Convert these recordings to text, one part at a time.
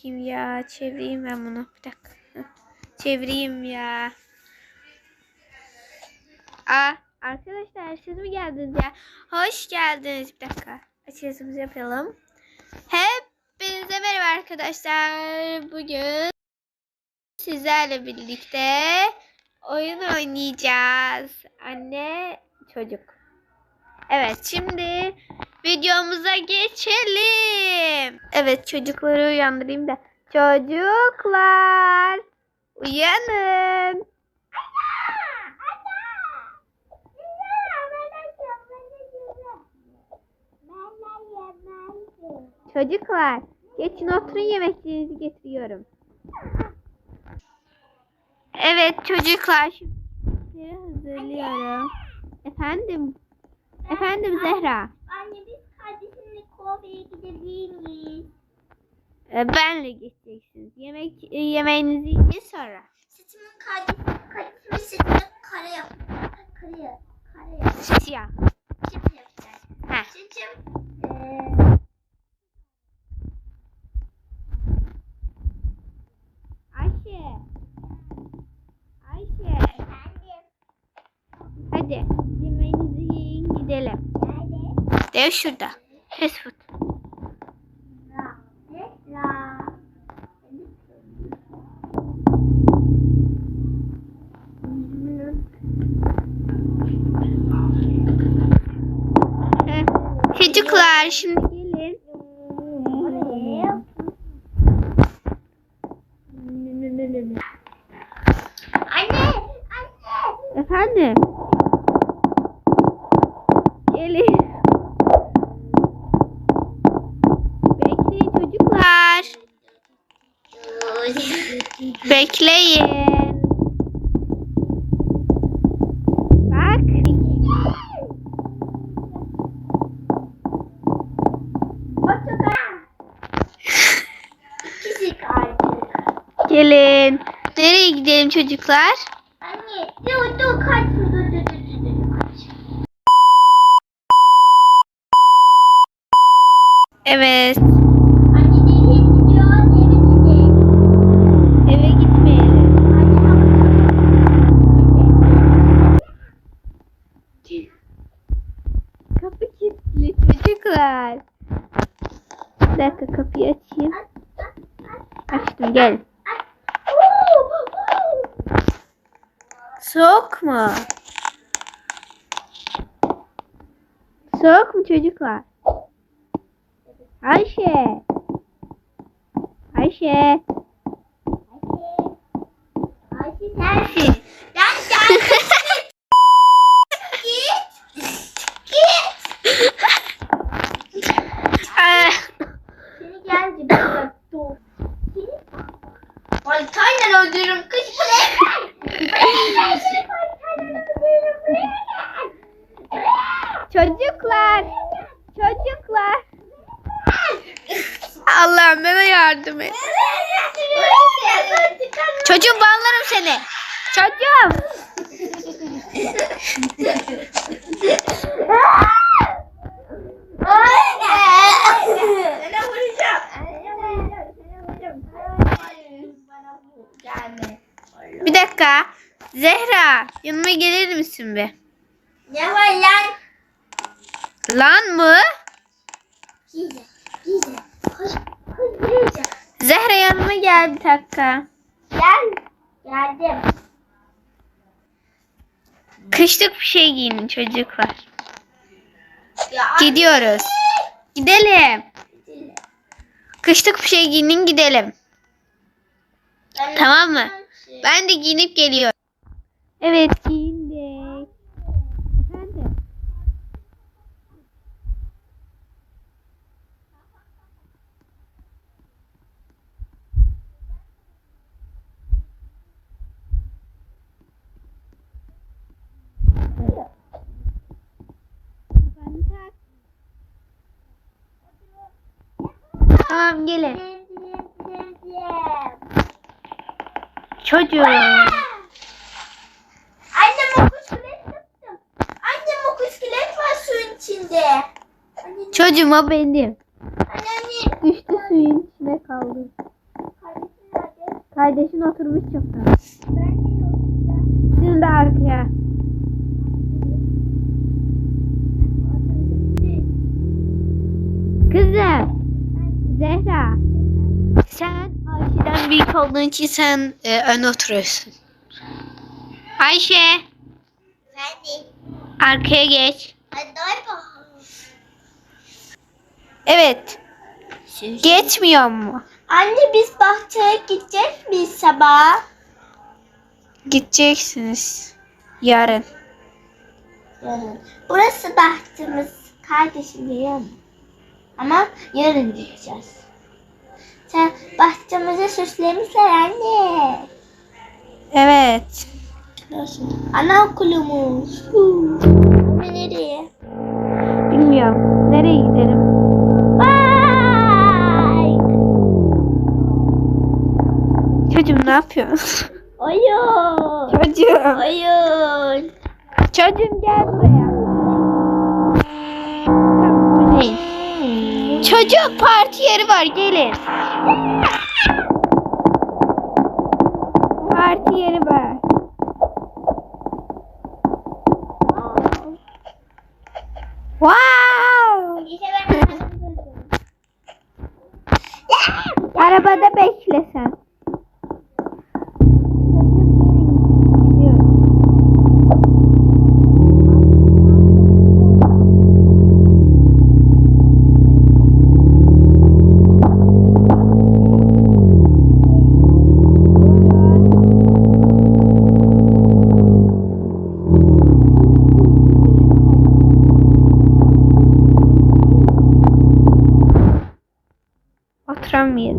bakayım ya. Çevireyim ben bunu. Bir dakika. Çevireyim ya. Aa, arkadaşlar siz mi geldiniz ya? Hoş geldiniz. Bir dakika. Açılışımızı yapalım. Hepinize merhaba arkadaşlar. Bugün sizlerle birlikte oyun oynayacağız. Anne, çocuk. Evet, şimdi videomuza geçelim. Evet, çocukları uyandırayım da. Çocuklar, uyanın. Çocuklar, geçin oturun yemeklerinizi getiriyorum. Evet çocuklar, şimdi hazırlıyorum. Efendim, efendim Zehra. Kobe'ye gidebilir miyiz? e, Benle gideceksiniz. Yemek e, yemeğinizi yiyin sonra. Saçımın kardeşim, kardeşimin saçını kare yap. Kare yap. Kare yap. Siyah. Çift yapacağız. Heh. Saçım eee Ayşe. Ayşe. efendim. Hadi yemeğinizi yiyin gidelim. Nerede? Dev şurada. Fast food. Çocuklar gidelim çocuklar? Anne dur dur kaç dur dur dur dur dur kaç. Evet. Anne nereye gidiyor? Eve gidelim. Eve gitmeyelim. Kapı kilitli çocuklar. Bir dakika kapıyı açayım. Açtım gel. Soğuk mu? Soğuk çocuklar? Ayşe. Ayşe sensin. Ben sensin. Git. Git. Aa, Seni geldi. Dur. Dur. Seni Baltayla öldürürüm kız buraya gel. Ben seni baltayla öldürürüm buraya gel. çocuklar. Çocuklar. Allah'ım bana yardım et. Çocuğum banlarım seni. Çocuğum. Bir dakika. Zehra yanıma gelir misin be? Ne var lan? Lan mı? Giyeceğim. Giyeceğim. Zehra yanıma gel bir dakika. Gel. Geldim. Kışlık bir şey giyinin çocuklar. Ya Gidiyoruz. Gidelim. anne. Kışlık bir şey giyinin gidelim. Ben- Tamam mı? Ben de giyinip geliyorum. Evet giyindik. Tamam gelin. Çocuğum. Annem o kuşkulet yaptım. Annem o kuşkulet var suyun içinde. Anne, Çocuğum o benim. anne, anne. Düştü suyun içine kaldı. Kardeşin oturmuş çoktan. De arkaya. Kızım. Zehra. Sen Ayşe'den büyük olduğun için sen e, ön oturuyorsun. Ayşe. De. Arkaya geç. Hadi. Evet. Geçmiyor mu? Anne biz bahçeye gideceğiz mi sabah? Gideceksiniz. Yarın. Yarın. Burası bahçemiz. Kardeşim biliyor musun? Ama yarın gideceğiz. Sen bahçemizi süslemişler anne. Evet. Nasıl? Anaokulumuz. Ama nereye? Bilmiyorum. Nereye gidelim? Bye. Çocuğum ne yapıyorsun? Oyun. Çocuğum. Oyun. Çocuğum gel Çocuk parti yeri var gelin. Parti yeri var. Wow! Arabada bekle Oturamayız.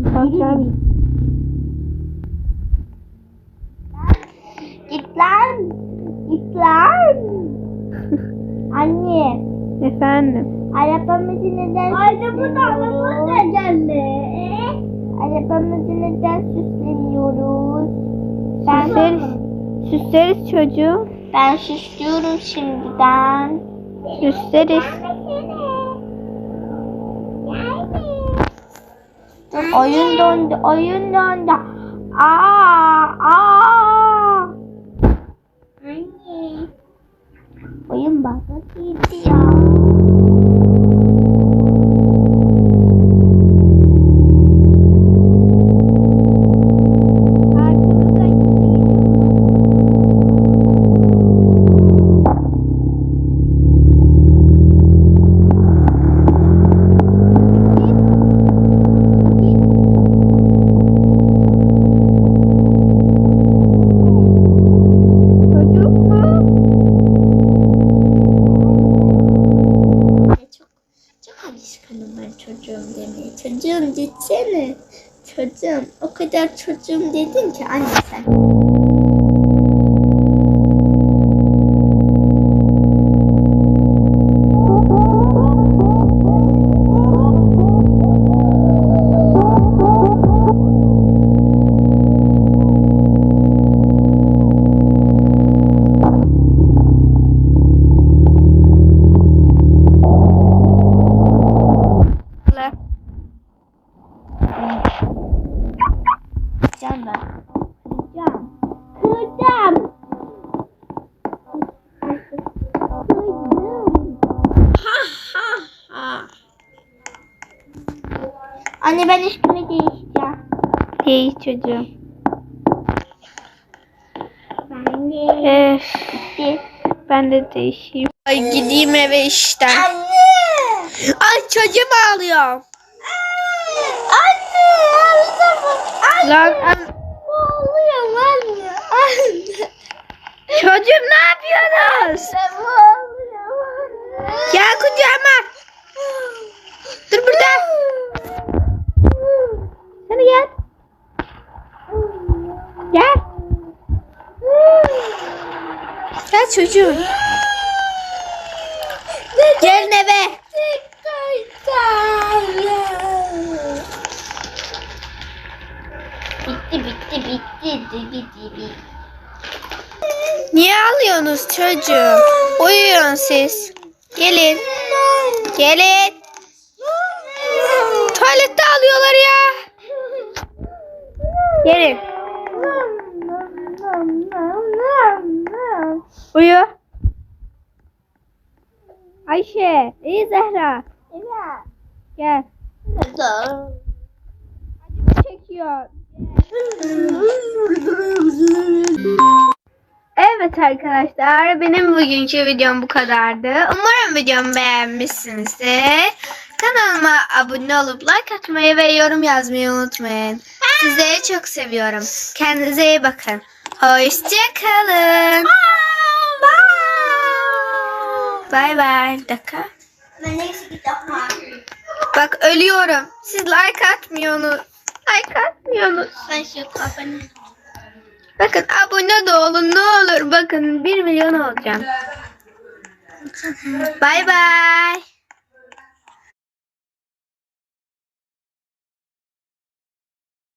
Oturamayız. Git lan. Git lan. Anne. Efendim. Arabamızı neden Arabamızı arabamız nedenle? Arabamızı neden süsleniyoruz? Ben, Süsleriz. Süsleriz çocuğu. ben süslüyorum şimdiden. Süsleriz. Dur, oyun dondu, oyun dondu. Aa, aa. Çocuğum. O kadar çocuğum dedin ki anne sen. Anne ben üstümü değiştireceğim. Hey çocuğum. Ben de. Öf, Gitti. ben de değişeyim. Ay gideyim eve işten. Anne. Ay çocuğum ağlıyor. Anne. Anne. Lan an- Ağlıyorum anne. Anne. çocuğum ne yapıyorsunuz? Ben ağlıyorum anne. Gel kucağıma. Dur burada. Sana gel. Gel. Gel çocuğum. Gelin eve. Bitti bitti bitti bitti bitti. Niye ağlıyorsunuz çocuğum? Uyuyun siz. Gelin. Gelin. Tuvalette ağlıyorlar ya. Gelin. Uyu. Ayşe. İyi Zehra. Gel. Çekiyor. Evet arkadaşlar benim bugünkü videom bu kadardı. Umarım videomu beğenmişsinizdir. Kanalıma abone olup like atmayı ve yorum yazmayı unutmayın. Sizleri çok seviyorum. Kendinize iyi bakın. Hoşçakalın. Bye. Bir dakika. Ben bir daha. Bak ölüyorum. Siz like atmıyorsunuz. Like atmıyorsunuz. Ben şu kafanı. Bakın abone de olun ne olur. Bakın 1 milyon olacağım. Bye bye.